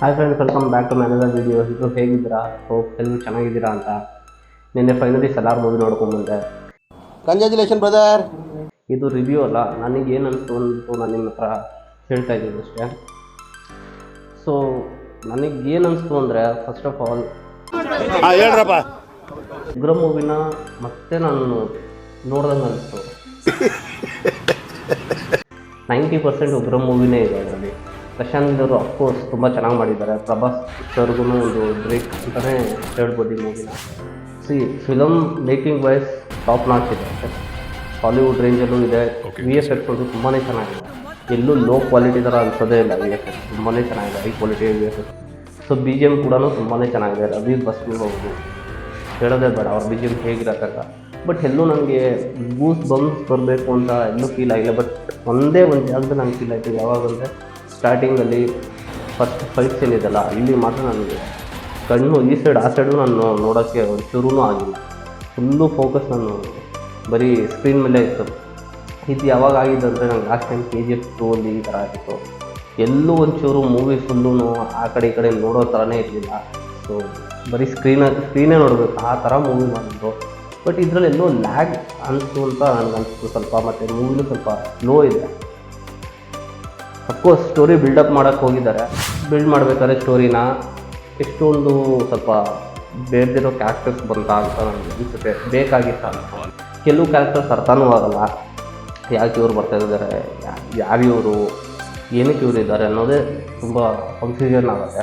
Hi friends welcome back to manager video ಇದು ಹೇಗಿದ್ದೀರಾ? Hope ಎಲ್ಲರೂ ಚೆನ್ನಾಗಿದ್ದೀರಾ ಅಂತ. ನಿನ್ನೆ ಫೈನಲಿ ಸಲಾರ್ ಮೂವಿ ನೋಡ್ಕೊಂಡ್ಬಂದೆ ಕಂಗ್ರ್ಯಾಚುಲೇಷನ್ ಬ್ರದರ್ ಇದು ರಿವ್ಯೂ ಅಲ್ಲ ನನಗೆ ಏನು ಅನಿಸ್ತು ಅಂತೂ ನಾನು ನಿಮ್ಮ ಹತ್ರ ಹೇಳ್ತಾ ಇದ್ದೀನಿ ಅಷ್ಟೇ. ಸೊ ನನಗೆ ಏನು ಅನಿಸ್ತು ಅಂದರೆ ಫಸ್ಟ್ ಆಫ್ ಆಲ್ ಹೇಳ್ರಪ್ಪ. ಉಗ್ರ ಮೂವಿನ ಮತ್ತೆ ನಾನು ನೋಡ್ದಂಗೆ ಅನಿಸ್ತು ನೈಂಟಿ ಪರ್ಸೆಂಟ್ ಉಗ್ರ ಮೂವಿನೇ ಇದೆ ಅದರಲ್ಲಿ. ಪ್ರಶಾಂತ್ ಅವರು ಅಫ್ಕೋರ್ಸ್ ತುಂಬ ಚೆನ್ನಾಗಿ ಮಾಡಿದ್ದಾರೆ. ಪ್ರಭಾಸ್ ಸರ್ಗೂ ಒಂದು ಬ್ರೇಕ್ ಅಂತಲೇ ಹೇಳ್ಬೋದು ಈ ಮೂವಿನ C film making wise top notch ಇದೆ. ಹಾಲಿವುಡ್ ರೇಂಜಲ್ಲೂ ಇದೆ. ವಿ ಎಫ್ ಎಕ್ಸ್ ಒಂದು ತುಂಬಾ ಚೆನ್ನಾಗಿದೆ. ಎಲ್ಲೂ ಲೋ ಕ್ವಾಲಿಟಿ ಥರ ಅನ್ಸೋದೇ ಇಲ್ಲ ವಿ ಎಫ್ ಎಕ್ಸ್ ತುಂಬಾ ಚೆನ್ನಾಗಿದೆ. High quality V F X so B G M ಕೂಡ ತುಂಬಾ ಚೆನ್ನಾಗಿದೆ. ರವಿ ಬಸ್ಮಿ ಹೋಗ್ಬೋದು. ಹೇಳೋದೇ ಬೇಡ. ಅವ್ರ ಬಿ ಜಿ ಎಂ ಹೇಗಿರತ್ತಲ್ಲ ಬಟ್ ಎಲ್ಲೂ ನನಗೆ ಗೂಸ್ ಬಂಸ್ ಬರಬೇಕು ಅಂತ ಎಲ್ಲೂ ಫೀಲ್ ಆಗಿಲ್ಲ. ಬಟ್ ಒಂದೇ ಒಂದು ಜಾಗದಲ್ಲಿ ನಂಗೆ ಫೀಲ್ ಆಯಿತು. ಯಾವಾಗ ಅಂದರೆ ಸ್ಟಾರ್ಟಿಂಗಲ್ಲಿ ಫಸ್ಟ್ ಫೈಟ್ ಸೀನ್ ಇದೆಲ್ಲ, ಇಲ್ಲಿ ಮಾತ್ರ ನನಗೆ ಕಣ್ಣು ಈ ಸೈಡ್ ಆ ಸೈಡು ನಾನು ನೋಡೋಕ್ಕೆ ಒಂಚೂರೂ ಆಗಿಲ್ಲ. ಫುಲ್ಲು ಫೋಕಸ್ ನಾನು ಬರೀ ಸ್ಕ್ರೀನ್ ಮೇಲೆ ಇತ್ತು. ಇದು ಯಾವಾಗ ಆಗಿದೆ ಅಂದರೆ ನಂಗೆ last time K G F two ಅಲ್ಲಿ ಈ ಥರ ಆಗಿತ್ತು. ಎಲ್ಲೂ ಒಂಚೂರು ಮೂವಿ ಫುಲ್ಲು ಆ ಕಡೆ ಈ ಕಡೆ ನೋಡೋ ಥರನೇ ಇರಲಿಲ್ಲ. ಸೊ ಬರೀ ಸ್ಕ್ರೀನ ಸ್ಕ್ರೀನೇ ನೋಡಬೇಕು, ಆ ಥರ ಮೂವಿ ಮಾಡಿದ್ರು ಬಟ್ ಇದರಲ್ಲಿ ಎಲ್ಲೋ ಲ್ಯಾಗ್ ಅನಿಸ್ತು ಅಂತ ನನಗೆ ಅನಿಸ್ತು ಸ್ವಲ್ಪ, ಮತ್ತು ಮೂವಿನೂ ಸ್ವಲ್ಪ ಲೋ ಇದೆ. ಅಫ್ಕೋರ್ಸ್ ಸ್ಟೋರಿ ಬಿಲ್ಡಪ್ ಮಾಡೋಕ್ಕೆ ಹೋಗಿದ್ದಾರೆ. ಬಿಲ್ಡ್ ಮಾಡಬೇಕಾದ್ರೆ ಸ್ಟೋರಿನ ಎಷ್ಟೊಂದು ಸ್ವಲ್ಪ ಬೇರೆದಿರೋ ಕ್ಯಾರೆಕ್ಟರ್ಸ್ ಬಂತಾ ಅಂತ ನನಗೆ ಅನಿಸುತ್ತೆ. ಬೇಕಾಗಿತ್ತ ಕೆಲವು ಕ್ಯಾರೆಕ್ಟರ್ಸ್ ಅರ್ಥನೂ ಆಗಲ್ಲ. ಯಾಕೆ ಇವರು ಬರ್ತಾ ಇದ್ದಾರೆ? ಯಾರು ಇವರು? ಏನಕ್ಕೆ ಇವರು ಇದ್ದಾರೆ ಅನ್ನೋದೇ ತುಂಬ ಕನ್ಫ್ಯೂಷನ್ ಆಗುತ್ತೆ.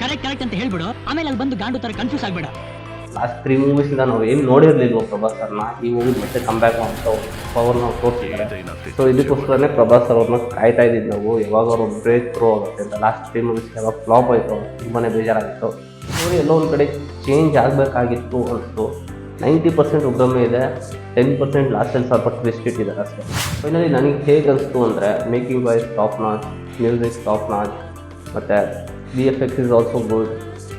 ಕರೆಕ್ಟ್ ಕರೆಕ್ಟ್ ಅಂತ ಹೇಳ್ಬಿಡು. ಆಮೇಲೆ ಅಲ್ಲಿ ಬಂದು ಗಾಂಡು ತರ ಕನ್ಫ್ಯೂಸ್ ಆಗ್ಬೇಡ. ಲಾಸ್ಟ್ ತ್ರೀ ಮೂವೀಸಿಂದ ನಾವು ಏನು ನೋಡಿರಲಿಲ್ವೋ ಪ್ರಭಾಸ್ ಸರ್ನ, ಈ ಮೂವಿ ಮತ್ತೆ ಕಮ್ ಬ್ಯಾಕ್ ಅಂತ ಪವರ್ ನಾವು ತೋರಿಸಿದ್ದಾರೆ ಸೊ ಇದಕ್ಕೋಸ್ಕರನೇ ಪ್ರಭಾಸ್ ಸರ್ ಅವ್ರನ್ನ ಕಾಯ್ತಾ ಇದ್ದೀವಿ ನಾವು. ಯಾವಾಗ ಅವರು ಬ್ರೇಕ್ ಥ್ರೂ ಆಗುತ್ತೆ ಅಂತ ಲಾಸ್ಟ್ ತ್ರೀ ಮೂವೀಸ್ ಯಾವಾಗ ಫ್ಲಾಪ್ ಆಯಿತು ತುಂಬಾ ಬೇಜಾರಾಗಿತ್ತು. ಸ್ಟೋರಿ ಎಲ್ಲೋ ಒಂದು ಕಡೆ ಚೇಂಜ್ ಆಗಬೇಕಾಗಿತ್ತು ಅನಿಸ್ತು. ನೈಂಟಿ ಪರ್ಸೆಂಟ್ ಉಗ್ರಮೆ ಇದೆ ಟೆನ್ ಪರ್ಸೆಂಟ್ ಲಾಸ್ಟಲ್ಲಿ ಸ್ವಲ್ಪ ಟ್ವಿಸ್ಟ್ ಇಟ್ಟಿದ್ದಾರೆ ಅಷ್ಟೇ. ಫೈನಲಿ ನನಗೆ ಹೇಗೆ ಅನಿಸ್ತು ಅಂದರೆ making wise top notch music top notch ಮತ್ತು V F X is also good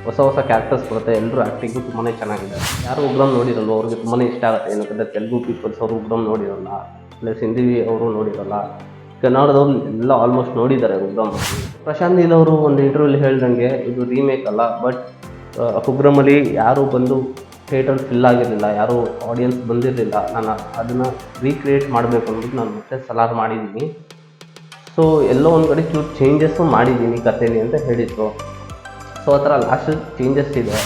ಹೊಸ ಹೊಸ ಕ್ಯಾರೆಕ್ಟರ್ಸ್ ಬರುತ್ತೆ. ಎಲ್ಲರೂ ಆ್ಯಕ್ಟಿಂಗು ತುಂಬಾ ಚೆನ್ನಾಗಿದೆ. ಯಾರು ಉಗ್ರಮ್ ನೋಡಿರಲ್ಲ, ಅವ್ರಿಗೆ ತುಂಬಾ ಇಷ್ಟ ಆಗುತ್ತೆ. ಏನಂತಂದರೆ ತೆಲುಗು ಪೀಪಲ್ಸ್ ಅವರು ಉಗ್ರಮ್ ನೋಡಿರಲ್ಲ ಪ್ಲಸ್ ಹಿಂದಿ ಅವರು ನೋಡಿರಲ್ಲ ಕನ್ನಡದವ್ರು ಎಲ್ಲ ಆಲ್ಮೋಸ್ಟ್ ನೋಡಿದ್ದಾರೆ ಉಗ್ರಮ್ ಪ್ರಶಾಂತ್ ನೀಲ್ ಅವರು ಒಂದು ಇಂಟರ್ವ್ಯೂಲಿ ಹೇಳ್ದಂಗೆ, ಇದು ರೀಮೇಕ್ ಅಲ್ಲ ಬಟ್ ಉಗ್ರಮಲ್ಲಿ ಯಾರು ಬಂದು ಥಿಯೇಟರ್ ಫಿಲ್ ಆಗಿರಲಿಲ್ಲ, ಯಾರೂ ಆಡಿಯನ್ಸ್ ಬಂದಿರಲಿಲ್ಲ. ನಾನು ಅದನ್ನು ರೀಕ್ರಿಯೇಟ್ ಮಾಡಬೇಕು ಅನ್ನೋದು ನಾನು ಮತ್ತೆ ಸಲಾರ್ ಮಾಡಿದ್ದೀನಿ. ಸೊ ಎಲ್ಲೋ ಒಂದು ಕಡೆ ಚೂರು ಚೇಂಜಸ್ಸು ಮಾಡಿದ್ದೀನಿ ಕಥೆಲಿ ಅಂತ ಹೇಳಿದ್ರು. ಸೊ ಆ ಥರ ಲಾಸ್ಟ್ ಚೇಂಜಸ್ ಇದೆ.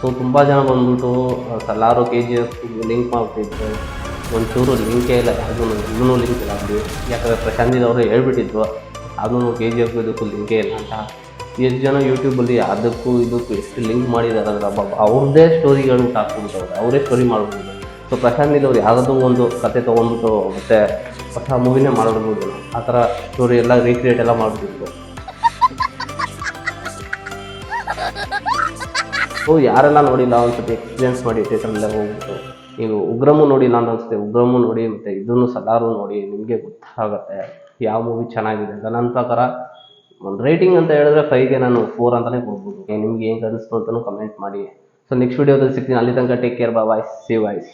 ಸೊ ತುಂಬ ಜನ ಬಂದ್ಬಿಟ್ಟು Salaar K G F link ಮಾಡ್ತಿದ್ರು. ಒಂಚೂರು ಲಿಂಕೇ ಇಲ್ಲ ಅದು ಇನ್ನೂ ಲಿಂಕ್ ಇಲ್ಲ ಅಲ್ಲಿ. ಯಾಕಂದರೆ ಪ್ರಶಾಂತ್ ಅವರು ಹೇಳ್ಬಿಟ್ಟಿದ್ರು, ಅದೂ ಕೆ ಜಿ ಎಫ್ ಇದಕ್ಕೂ ಲಿಂಕೇ ಇಲ್ಲ ಅಂತ. ಎಷ್ಟು ಜನ ಯೂಟ್ಯೂಬಲ್ಲಿ ಅದಕ್ಕೂ ಇದಕ್ಕೂ ಎಷ್ಟು ಲಿಂಕ್ ಮಾಡಿದ್ದಾರೆ ಅಬ್ಬಬ್ಬ ಅವ್ರದ್ದೇ ಸ್ಟೋರಿಗಳು ಹಾಕ್ಬಿಡ್ತವ್ರೆ ಅವರೇ ಸ್ಟೋರಿ ಮಾಡ್ಬೋದು ಸೊ ಪ್ರಶಾಂತ್ ನೀಲ್ ಅವ್ರು ಯಾವುದೋ ಒಂದು ಕತೆ ತೊಗೊಂಡ್ಬಿಟ್ಟು, ಮತ್ತೆ ಹೊಸ ಮೂವಿನೇ ಮಾಡಿಬಿಡ್ಬೋದು ಆ ಥರ ಸ್ಟೋರಿ ಎಲ್ಲ ರೀಕ್ರಿಯೇಟ್ ಎಲ್ಲ ಮಾಡ್ಬಿಟ್ಟಿದ್ರು. ಸೊ ಯಾರೆಲ್ಲ ನೋಡಿಲ್ಲ ಒಂದ್ಸತಿ ಎಕ್ಸ್ಪೀರಿಯನ್ಸ್ ಮಾಡಿ ಥಿಯೇಟ್ರಲ್ಲೇ ಹೋಗ್ಬಿಟ್ಟು, ನೀವು ಉಗ್ರಮು ನೋಡಿಲ್ಲ ನಾನು ಅನಿಸುತ್ತೆ, ಉಗ್ರಮು ನೋಡಿ ಮತ್ತು ಇದನ್ನು ಸಲಾರು ನೋಡಿ ನಿಮಗೆ ಗೊತ್ತಾಗುತ್ತೆ, ಯಾವ ಮೂವಿ ಚೆನ್ನಾಗಿದೆ ಅಂತ. ನನ್ನ ಪ್ರಕಾರ ಒಂದು ರೇಟಿಂಗ್ ಅಂತ ಹೇಳಿದ್ರೆ ಫೈವ್ಗೆ ನಾನು ಫೋರ್ ಅಂತಲೇ ಕೊಡ್ಬೋದು. ನಿಮ್ಗೆ ಏನು ಅನಿಸ್ತು ಅಂತಲೂ ಕಮೆಂಟ್ ಮಾಡಿ. ಸೊ ನೆಕ್ಸ್ಟ್ ವೀಡಿಯೋದಲ್ಲಿ ಸಿಗ್ತೀನಿ. ಅಲ್ಲಿ ತನಕ ಟೇಕ್ ಕೇರ್ ಬಾ ವಾಯ್ಸ್ ಸಿ ವಾಯ್ಸ್